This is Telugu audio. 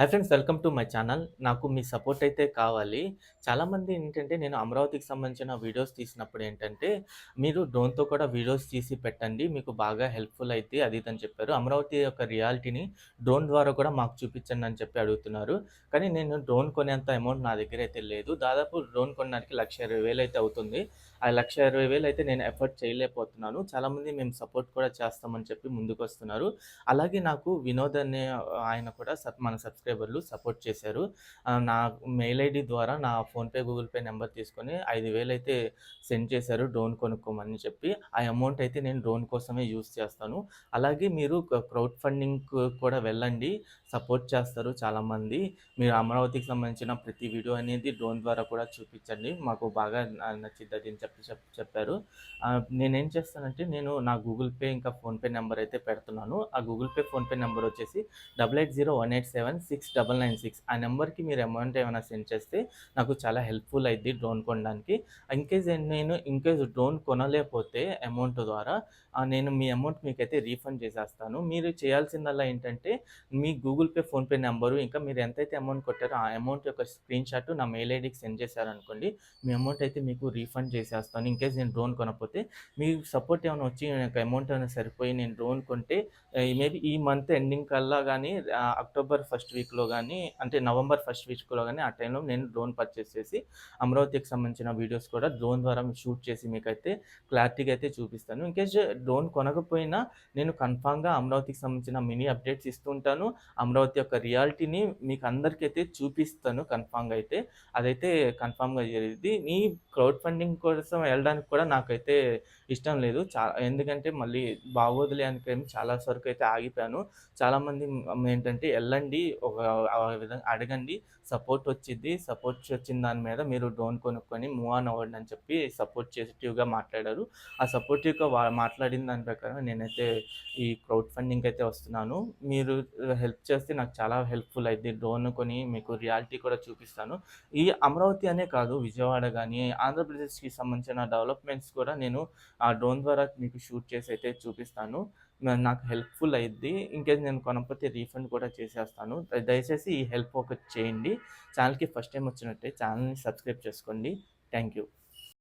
Hi friends welcome to my channel. నాకు మీ సపోర్ట్ అయితే కావాలి. చాలామంది ఏంటంటే నేను అమరావతికి సంబంధించిన వీడియోస్ తీసినప్పుడు ఏంటంటే, మీరు డ్రోన్‌తో కూడా వీడియోస్ తీసి పెట్టండి. మీకు బాగా హెల్ప్‌ఫుల్ అయితే అది ఇది అని చెప్పారు. అమరావతి యొక్క రియాలిటీని డ్రోన్ ద్వారా కూడా మాకు చూపించండి అని చెప్పి అడుగుతున్నారు. కానీ నేను డ్రోన్ కొనేంత అమౌంట్ నా దగ్గర అయితే లేదు. దాదాపు డ్రోన్ కొనడానికి 1,20,000 అయితే అవుతుంది. ఆ 1,20,000 అయితే నేను ఎఫర్ట్ చేయలేకపోతున్నాను. చాలామంది మేము సపోర్ట్ కూడా చేస్తామని చెప్పి ముందుకు వస్తున్నారు అలాగే నాకు వినోద్ అనే ఆయన కూడా మన మన సబ్స్క్రైబర్లు సపోర్ట్ చేశారు. నా మెయిల్ ఐడి ద్వారా నా ఫోన్‌పే, గూగుల్ పే నెంబర్ తీసుకొని ఐదు వేలు అయితే సెండ్ చేశారు డ్రోన్ కొనుక్కోమని చెప్పి. ఆ అమౌంట్ అయితే నేను డ్రోన్ కోసమే యూజ్ చేస్తాను. అలాగే మీరు క్రౌడ్ ఫండింగ్‌కు కూడా వెళ్ళండి. సపోర్ట్ చేస్తారు చాలామంది. మీరు అమరావతికి సంబంధించిన ప్రతి వీడియో అనేది డ్రోన్ ద్వారా కూడా చూపించండి. మాకు బాగా న అని చెప్పి చెప్పారు. నేనేం చేస్తానంటే నేను నా గూగుల్ పే ఇంకా ఫోన్‌పే నెంబర్ అయితే పెడుతున్నాను. ఆ గూగుల్ పే, ఫోన్‌పే నెంబర్ వచ్చేసి 8801876996 ఆ నెంబర్కి మీరు అమౌంట్ ఏమైనా సెండ్ చేస్తే నాకు చాలా హెల్ప్‌ఫుల్ అయింది డ్రోన్ కొనడానికి. ఇన్‌కేస్ నేను ఇన్‌కేస్ డ్రోన్ కొనలేకపోతే అమౌంట్ ద్వారా నేను మీ అమౌంట్ మీకైతే రీఫండ్ చేసేస్తాను. మీరు చేయాల్సిందల్లా ఏంటంటే మీ గూగుల్ పే, ఫోన్‌పే నెంబరు ఇంకా మీరు ఎంతైతే అమౌంట్ కొట్టారో ఆ అమౌంట్ యొక్క స్క్రీన్ షాట్ నా మెయిల్ ఐడికి సెండ్ చేశారనుకోండి. మీ అమౌంట్ అయితే మీకు రీఫండ్ చేసేస్తాను. ఇన్‌కేస్ నేను డ్రోన్ కొనకపోతే మీ సపోర్ట్ ఏమైనా వచ్చి నాకు అమౌంట్ ఏమైనా సరిపోయి నేను డ్రోన్ కొంటే మేబీ ఈ మంత్ ఎండింగ్ కల్లా కానీ అక్టోబర్ ఫస్ట్ వీక్‌లో కానీ అంటే నవంబర్ ఫస్ట్ వీక్‌లో కానీ ఆ టైంలో నేను డ్రోన్ పర్చేస్ చేసి అమరావతికి సంబంధించిన వీడియోస్ కూడా డ్రోన్ ద్వారా షూట్ చేసి మీకైతే క్లారిటీగా అయితే చూపిస్తాను. ఇన్‌కేస్ డ్రోన్ కొనకపోయినా నేను కన్ఫామ్గా అమరావతికి సంబంధించిన మినీ అప్డేట్స్ ఇస్తుంటాను అమరావతి యొక్క రియాలిటీని మీకు అందరికైతే చూపిస్తాను కన్ఫామ్గా అయితే. అదైతే కన్ఫామ్గా జరిగింది మీ క్రౌడ్ ఫండింగ్ కోసం వెళ్ళడానికి కూడా నాకైతే ఇష్టం లేదు. చా ఎందుకంటే మళ్ళీ బాగోదులే అనుకోని చాలా వరకు అయితే ఆగిపోయాను. చాలామంది ఏంటంటే వెళ్ళండి ఒక విధంగా అడగండి. సపోర్ట్ వచ్చిద్ది. సపోర్ట్ వచ్చిన దాని మీద మీరు డ్రోన్ కొనుక్కొని మూవ్ ఆన్ అవ్వండి అని చెప్పి సపోర్ట్ చేసిటివ్‌గా మాట్లాడారు. ఆ సపోర్టివ్‌గా వా మాట్లాడిన దాని ప్రకారం నేనైతే ఈ క్రౌడ్ ఫండింగ్ అయితే వస్తున్నాను. మీరు హెల్ప్ చేస్తే నాకు చాలా హెల్ప్‌ఫుల్ అయింది డ్రోన్ కొని మీకు రియాలిటీ కూడా చూపిస్తాను. ఈ అమరావతి అనే కాదు విజయవాడ కానీ ఆంధ్రప్రదేశ్‌కి సంబంధించిన డెవలప్‌మెంట్స్ కూడా నేను ఆ డ్రోన్ ద్వారా మీకు షూట్ చేసి అయితే చూపిస్తాను. నాకు హెల్ప్‌ఫుల్ అయిద్ది. ఇన్‌కేస్ నేను కొనకపోతే రీఫండ్ కూడా చేసేస్తాను. దయచేసి ఈ హెల్ప్ ఒకటి చేయండి. ఛానల్కి ఫస్ట్ టైం వచ్చినట్టే ఛానల్ని సబ్స్క్రైబ్ చేసుకోండి. Thank you.